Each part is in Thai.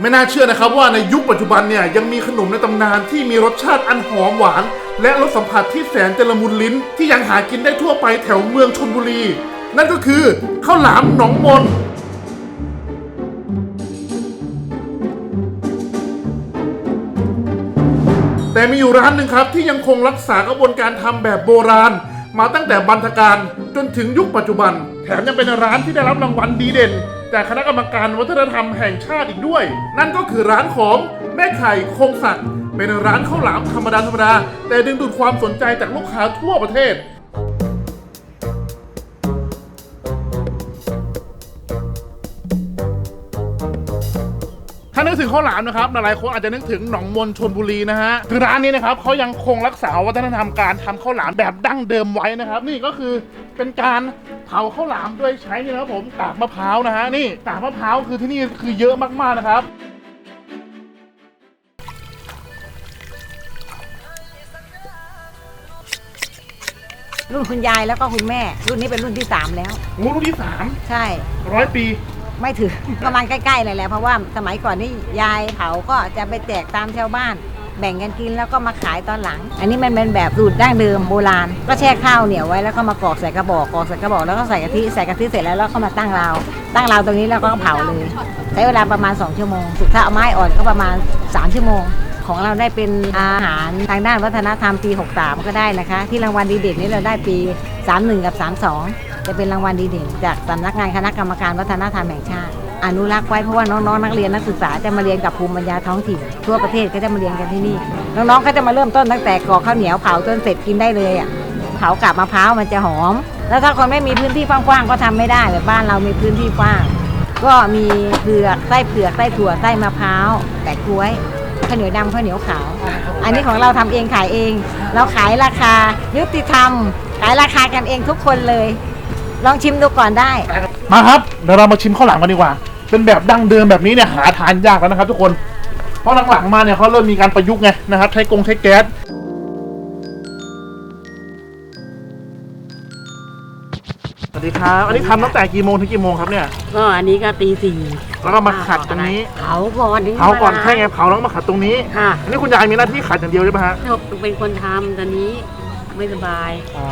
ไม่น่าเชื่อนะครับว่าในยุคปัจจุบันเนี่ยยังมีขนมในตำนานที่มีรสชาติอันหอมหวาน และรสสัมผัสที่แสนจะละมุนลิ้น ที่ยังหากินได้ทั่วไปแถวเมืองชนบุรี นั่นก็คือข้าวหลามหนองมนแต่มีอยู่ร้านหนึ่งครับที่ยังคงรักษากระบวนการทำแบบโบราณ มาตั้งแต่บรรทการจนถึงยุคปัจจุบัน แถมยังเป็นร้านที่ได้รับรางวัลดีเด่น จากคณะกรรมการวัฒนธรรมแห่งชาติอีกด้วย นั่นก็คือร้านของแม่ไข่คงศักดิ์เป็นร้านข้าวหลามธรรมดาธรรมดาแต่ดึงดูดความสนใจจากลูกค้าทั่วประเทศ ถ้านึกถึงข้าวหลามนะครับหลายๆคนอาจจะนึกถึงหนองมนชนบุรีนะฮะคือร้านนี้นะครับเขายังคงรักษาวัฒนธรรมการทำข้าวหลามแบบดั้งเดิมไว้นะครับ นี่ก็คือเป็นการเผาข้าวหลามด้วยใช้นี่นะครับผมกากมะพร้าวนะฮะนี่กากมะพร้าวคือที่นี่คือเยอะมากๆนะครับ รุ่นคุณยายแล้วก็คุณแม่ รุ่นนี้เป็นรุ่นที่สามแล้ว งูรุ่นที่สามใช่ ร้อยปี ไม่ถึง ประมาณใกล้ๆเลยแหละเพราะว่าสมัยก่อนนี่ยายเผาก็จะไปแจกตามชาวบ้าน แบ่งกันกินแล้วก็มาขายตอนหลัง อันนี้มันเป็นแบบสูตรดั้งเดิมโบราณ ก็แช่ข้าวเหนียวไว้แล้วก็มากรอกใส่กระบอกกรอกใส่กระบอกแล้วก็ใส่กะทิใส่กะทิเสร็จแล้วแล้วก็มาตั้งราวตั้งราวตรงนี้แล้วก็เผาเลยใช้เวลาประมาณ 2 ชั่วโมงสุดถ้าเอาไม้อ่อนก็ประมาณ 3 ชั่วโมงของเราได้เป็นอาหารทางด้านวัฒนธรรมปี 63 ก็ได้นะคะ ที่รางวัลดีเด่นนี่เราได้ปี 31 กับ 32 จะเป็นรางวัลดีเด่นจากสำนักงานคณะกรรมการวัฒนธรรมแห่งชาติ อนุรักษ์ไว้เพราะว่าน้องๆนักเรียนนักศึกษาจะมาเรียนกับภูมิปัญญาท้องถิ่นทั่วประเทศก็จะมาเรียนกันที่นี่ น้องๆก็จะมาเริ่มต้นตั้งแต่กรอกข้าวเหนียวเผาจนเสร็จกินได้เลยอะเผากับมะพร้าวมันจะหอม แล้วถ้าคนไม่มีพื้นที่กว้างๆก็ทำไม่ได้แบบบ้านเรามีพื้นที่กว้าง ก็มีเผือกไส้เผือกไส้ถั่วไส้มะพร้าวแปะกล้วยข้าวเหนียวดำข้าวเหนียวขาว อันนี้ของเราทำเองขายเอง เราขายราคายุติธรรม ขายราคากันเองทุกคนเลย ลองชิมดูก่อนได้ มาครับเดี๋ยวเรามาชิมข้าวหลามกันดีกว่า เป็นแบบดั้งเดิมแบบนี้เนี่ยหาทานยากแล้วนะครับ ทุกคน เพราะหลังๆมาเนี่ยเขาเริ่มมีการประยุกต์ไงนะครับใช้กงใช้แก๊ส สวัสดีครับ อันนี้ทำตั้งแต่กี่โมงถึงกี่โมงครับเนี่ย ก็อันนี้ก็ตีสี่แล้วก็มาขัดตรงนี้ เผาก่อนถึงเผาก่อนวลแค่ไงเผาแล้วก็มาขัดตรงนี้ ค่ะ อันนี้คุณยายมีหน้าที่ขัดอย่างเดียวใช่ไหมฮะเราเป็นคนทำตอนนี้ ไม่สบาย อ๋อ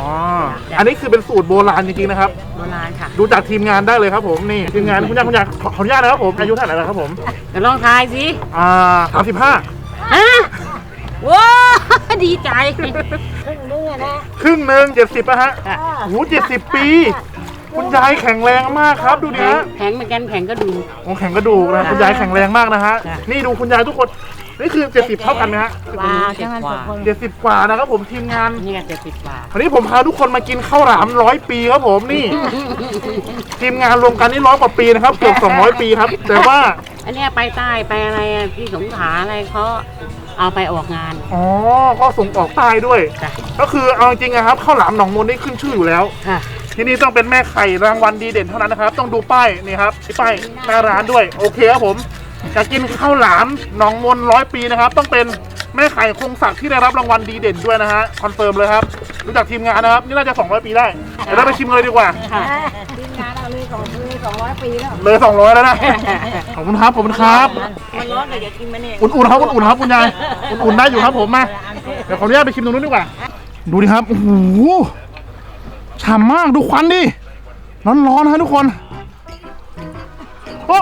อันนี้คือเป็นสูตรโบราณจริงๆนะครับ โบราณค่ะดูจากทีมงานได้เลยครับผมนี่ทีมงานคุณยายคุณยายขอขออนุญาตนะครับผมอายุเท่าไหร่แล้วครับผมก็ลองทายสิอ่าสามสิบห้าฮะว้าดีใจ ครึ่งหนึ่งเจ็ดสิบอะฮะค่ะโอ้โหเจ็ดสิบปี คุณยายแข็งแรงมากครับ ดูดิแข็งฮะแข็งเหมือนกันแข็งก็ดู โอ้แข็งกระดูกนะคุณยายแข็งแรงมากนะฮะค่ะ นี่ดูคุณยายทุกคนนี่คือเจ็ดสิบเท่ากันไหมฮะว้าวเจ็ดกว่าเจ็ดสิบกว่านะครับผมทีมงานนี่ก็เจ็ดสิบบาทวันนี้ผมพาทุกคนมากินข้าวหลามร้อยปีครับผมนี่ ทีมงานรวมกันนี่ร้อยกว่าปีนะครับเกือบสองร้อยปีครับ แต่ว่าอันเนี้ยไปใต้ไปอะไรอะที่สงขลาอะไรเขาเอาไปออกงาน อ๋อก็ส่งออกใต้ด้วย จ้ะ ก็คือเอาจริงๆนะครับข้าวหลามหนองมนนี่ขึ้นชื่ออยู่แล้ว ค่ะ ที่นี่ต้องเป็นแม่ไข่รางวัลดีเด่นเท่านั้นนะครับ ต้องดูป้ายนี่ครับที่ป้ายหน้าร้านด้วย โอเคครับผมอยากกินข้าวหลามหนองมนร้อยปีนะครับ ต้องเป็นแม่ไข่คงศักดิ์ที่ได้รับรางวัลดีเด่นด้วยนะฮะคอนเฟิร์มเลยครับรู้จักทีมงานนะครับ นี่น่าจะ 200 ปีได้เดี๋ยวเราไปชิมกันเลยดีกว่าค่ะทีมงานเราเลยของเลย200ปีแล้วเลย 200 แล้วนะขอบคุณครับขอบคุณครับมันร้อนเลยอย่ากินมันเนี่ยอุ่นๆครับอุ่นๆครับคุณยายอุ่นๆได้อยู่ครับผมมาเดี๋ยวขออนุญาตไปชิมตรงนู้นดีกว่า ดูดิครับโอ้โห ฉ่ำมากดูควันดิ ร้อนๆนะฮะทุกคนโอ้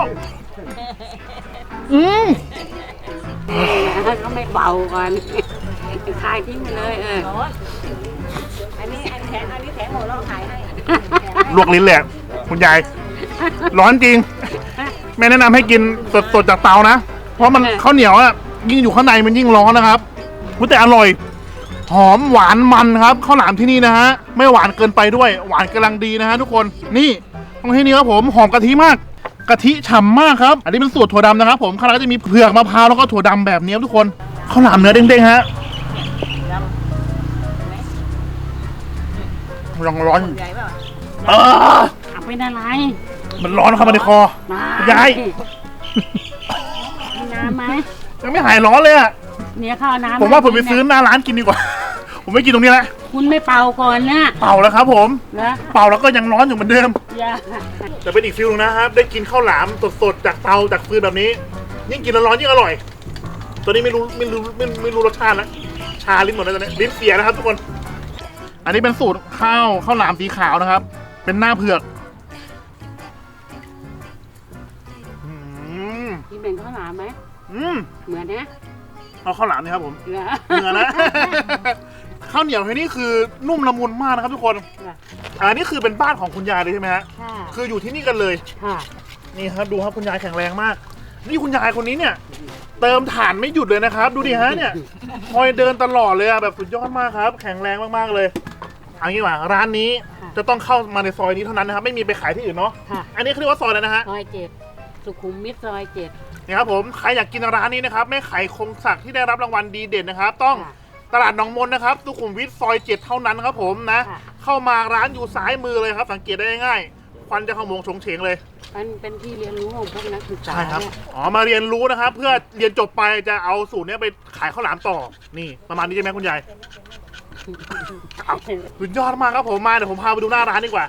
อืมก็ไม่เบาก่อนคายทิ้งไปเลยเอออันนี้อันแถมอันนี้แถมหมดแล้วขายให้ลวกลิ้นแหละคุณยาย ร้อนจริง แม่แนะนำให้กินสดๆจากเตานะ เพราะมันข้าวเหนียวอะยิ่งอยู่ข้างในมันยิ่งร้อนนะครับอุ๊ยแต่อร่อย หอมหวานมันครับข้าวหลามที่นี่นะฮะไม่หวานเกินไปด้วย หวานกำลังดีนะฮะทุกคนนี่ตรงที่นี่ครับผมหอมกะทิมากกะทิฉ่ำมากครับ อันนี้เป็นสูตรถั่วดำนะครับผมข้างในก็จะมีเผือกมะพร้าวแล้วก็ถั่วดำแบบนี้ครับทุกคนข้าวหลามเนื้อเด้งๆฮะยังร้อนใหญ่เปล่าเออเอาเป็นอะไร มันร้อนเข้ามาในคอมายายมีน้ำไหมยังไม่หายร้อนเลยอะเนี่ยข้าวน้ำผมว่าผมไปซื้อหน้าร้านกินดีกว่า ผมไม่กินตรงนี้แล้วคุณไม่เป่าก่อนนะเป่าแล้วครับ ผม นะเป่าแล้วก็ยังร้อนอยู่เหมือนเดิม อย่าแต่เป็นอีกฟิลนึงนะครับ ได้กินข้าวหลามสดๆจากเตาจากฟืนแบบนี้ ยิ่งกินร้อนๆยิ่งอร่อยตัวนี้ไม่รู้ไม่รู้ไม่ไม่รู้รสชาติแล้วชาลิ้นหมดแล้วตอนนี้ลิ้นเสียนะครับทุกคน อันนี้เป็นสูตรข้าวข้าวหลามสีขาวนะครับ เป็นหน้าเผือกอืมกินเป็นข้าวหลามไหมอืมเหมือนนะเอาข้าวหลามนี่ครับผม เหรอเนื้อนะ ข้าวเหนียวที่นี่คือนุ่มละมุนมากนะครับทุกคนค่ะ อันนี้คือเป็นบ้านของคุณยายเลยใช่ไหมฮะค่ะคืออยู่ที่นี่กันเลยค่ะนี่ครับดูครับคุณยายแข็งแรงมาก นี่คุณยายคนนี้เนี่ย เติมถ่านไม่หยุดเลยนะครับ ดูดิฮะเนี่ยคอยเดินตลอดเลยอะแบบสุดยอดมากครับ แข็งแรงมากๆเลยเอันนี้ว่าร้านนี้จะต้องเข้ามาในซอยนี้เท่านั้นนะครับ ไม่มีไปขายที่อื่นเนาะค่ะอันนี้เขาเรียกว่าซอยอะไรนะฮะ ซอยเจ็ดสุขุมวิทซอยเจ็ดนี่ครับผมใครอยากกินร้านนี้นะครับแม่ไข่คงศักดิ์ที่ได้รับรางวัลดีเด่นนะครับ ต้องค่ะ ตลาดหนองมนนะครับสุขุมวิทซอยเจ็ดเท่านั้นครับผมนะ ค่ะเข้ามาร้านอยู่ซ้ายมือเลยครับ สังเกตได้ง่ายๆควันจะขโมงชงเฉงเลย มันเป็นที่เรียนรู้ของพวกนักศึกษาใช่ครับ เนี่ยอ๋อ มาเรียนรู้นะครับ เพื่อเรียนจบไปจะเอาสูตรเนี้ยไปขายข้าวหลามต่อ นี่ประมาณนี้ใช่ไหมคุณยายครับสุดยอดมากครับผมมาเดี๋ยวผมพาไปดูหน้าร้านดีกว่า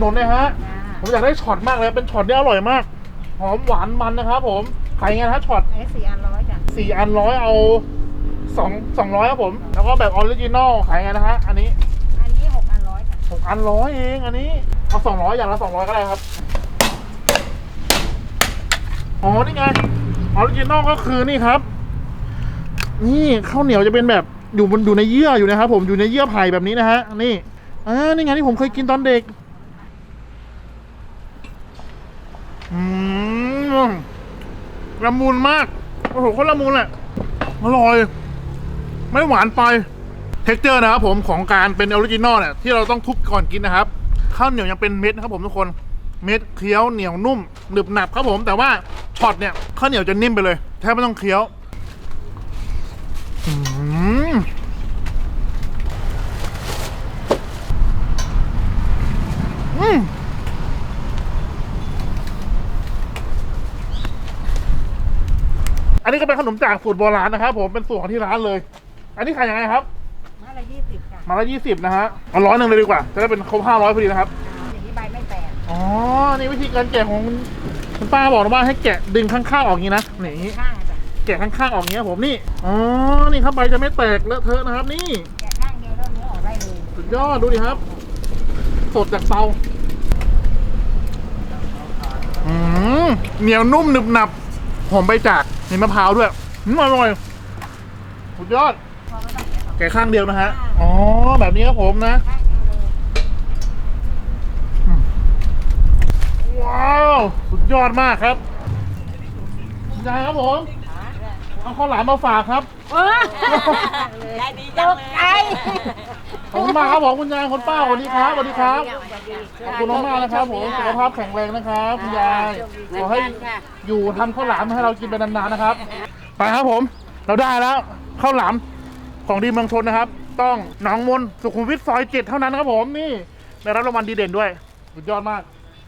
หนุนหนะฮะ ผมอยากได้ช็อตมากเลย เป็นช็อตที่อร่อยมาก หอมหวานมันนะครับผมขายไงนะฮะช็อตไอ้สี่อันร้อยจ้ะสี่อันร้อยเอาสองสองร้อยครับผม แล้วก็แบบออริจินอลขายไงนะฮะ อันนี้ อันนี้หกอันร้อยจ้ะหกอันร้อยเอง อันนี้ เอาสองร้อยอย่างละสองร้อยก็ได้ครับ อ๋อ นี่ไง ออริจินอลก็คือนี่ครับ นี่ข้าวเหนียวจะเป็นแบบอยู่บนอยู่ในเยื่ออยู่นะครับผมอยู่ในเยื่อไผ่แบบนี้นะฮะ นี่อ่านี่ไงที่ผมเคยกินตอนเด็ก อืม ละมุนมาก โอ้โหคตรละมุนแหละอร่อย ไม่หวานไป เท็กเจอร์นะครับผมของการเป็นออริจินอลเนี่ยที่เราต้องทุบก่อนกินนะครับ ข้าวเหนียวยังเป็นเม็ดนะครับผมทุกคน เม็ดเคี้ยวเหนียวนุ่มหนึบหนับครับผม แต่ว่าช็อตเนี่ยข้าวเหนียวจะนิ่มไปเลยแทบไม่ต้องเคี้ยวอืมอืมอันนี้ก็ เป็นขนมจากสูตรโบราณนะครับผมเป็นสูตรของที่ร้านเลย อันนี้ขายยังไงครับไมาละยี่สิบจ้ะมาละยี่สิบนะฮะเอาร้อยหนึ่งเลยดีกว่า จะได้เป็นครบห้าร้อยพอดีนะครับ อย่างนี้ใบไม่แตกอ๋อ นี่วิธีการแกะของคุณคุณป้าบอกนะว่าให้แกะดึงข้างๆออกอย่างนี้นะนี่ข้างจ้ะแกะข้างๆออกอย่างนี้ครับผมนี่ อ๋อ นี่ครับใบจะไม่แตกเลอะเทอะนะครับ นี่ แกะข้างเดียวแล้วเนื้อออกได้เลยสุดยอดดูดิครับ สดจากเตาอืมเหนียวนุ่มหนึบหนับหอมใบจาก มีมะพร้าวด้วยอืมอร่อยสุดยอดพอไม่ต้องแกะสองแกะข้างเดียวนะฮะ อ๋อ แบบนี้ครับผมนะข้างเดียวเลยว้าว สุดยอดมากครับคุณยายครับผม เอาข้าวหลามมาฝากครับได้ดีจังเลย ขอบคุณมากครับผมคุณยายคุณป้าสวัสดีครับสวัสดีครับขอบคุณมากๆนะครับผมสุขภาพแข็งแรงนะครับคุณยายขอให้อยู่ทำข้าวหลามให้เรากินไปนานๆนะครับไปครับผม เราได้แล้วข้าวหลามของดีเมืองชนนะครับ ต้องหนองมนสุขุมวิทซอยเจ็ดเท่านั้นครับผมนี่ได้รับรางวัลดีเด่นด้วยสุดยอดมาก